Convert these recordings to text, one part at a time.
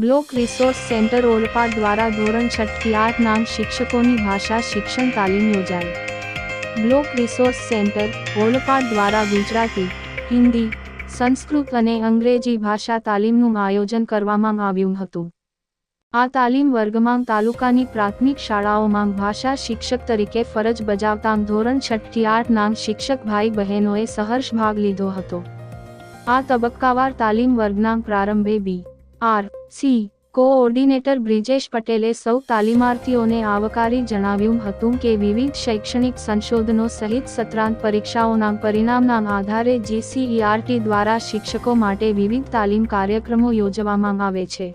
Block resource centre Olpad દ્વારા ધોરણ છઠથી આઠ નામ શિક્ષકોની ભાષા શિક્ષણ તાલીમ યોજાઈ. બ્લોક રિસોર્સ સેન્ટર ઓલપાડ દ્વારા ગુજરાતી, હિન્દી, સંસ્કૃત અને અંગ્રેજી ભાષા તાલીમનું આયોજન કરવામાં આવ્યું હતું. આ તાલીમ વર્ગમાં તાલુકાની પ્રાથમિક શાળાઓમાં ભાષા શિક્ષક તરીકે ફરજ બજાવતા ધોરણ છઠથી આઠ નામ શિક્ષક ભાઈ બહેનોએ સહર્ષ ભાગ લીધો હતો. આ તબક્કાવાર તાલીમ વર્ગના પ્રારંભે B. R. C. Coordinator Brijesh પટેલે સૌ તાલીમાર્થીઓને આવકારી જણાવ્યું હતું કે વિવિધ શૈક્ષણિક સંશોધનો સહિત સત્રાંત પરીક્ષાઓના પરિણામના આધારે જીસીઈઆરટી દ્વારા શિક્ષકો માટે વિવિધ તાલીમ કાર્યક્રમો યોજવામાં આવે છે.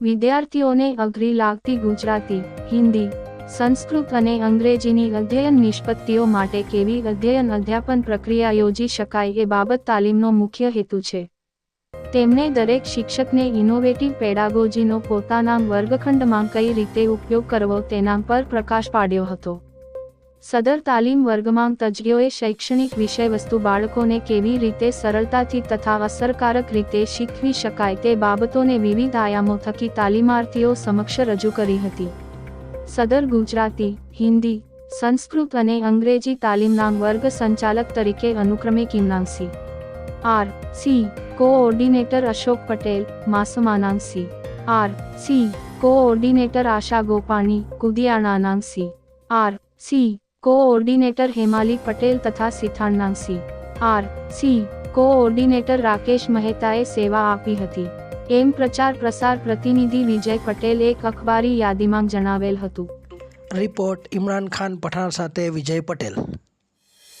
વિદ્યાર્થીઓને અઘરી લાગતી ગુજરાતી, હિન્દી, સંસ્કૃત અને અંગ્રેજીની અધ્યયન નિષ્પત્તિઓ માટે કેવી અધ્યયન અધ્યાપન પ્રક્રિયા યોજી શકાય એ બાબત તાલીમનો મુખ્ય હેતુ છે. તેમણે દરેક શિક્ષકને ઇનોવેટિવ પેડાગોજીનો પોતાના વર્ગખંડમાં કઈ રીતે ઉપયોગ કરવો તેના પર પ્રકાશ પાડ્યો હતો. સદર તાલીમ વર્ગમાં તજ્ઞોએ શૈક્ષણિક વિષયવસ્તુ બાળકોને કેવી રીતે સરળતાથી તથા અસરકારક રીતે શીખવી શકાય તે બાબતોને વિવિધ આયામો થકી તાલીમાર્થીઓ સમક્ષ રજૂ કરી હતી. સદર ગુજરાતી, હિન્દી, સંસ્કૃત અને અંગ્રેજી તાલીમના વર્ગ સંચાલક તરીકે અનુક્રમે કિમનાંસી. R C coordinator Ashok Patel માસમાનાંસી R C coordinator Asha Gopani કુદિયાણાનાંસી R C coordinator Hemali Patel તથા સિથાણનાંસી આર સી કોઓર્ડિનેટર રાકેશ મહેતાએ સેવા આપી હતી. એમ પ્રચાર પ્રસાર પ્રતિનિધિ વિજય પટેલ એક અખબારી યાદીમાં જણાવેલ હતું. રિપોર્ટ ઇમરાન ખાન પઠાણ સાથે વિજય પટેલ.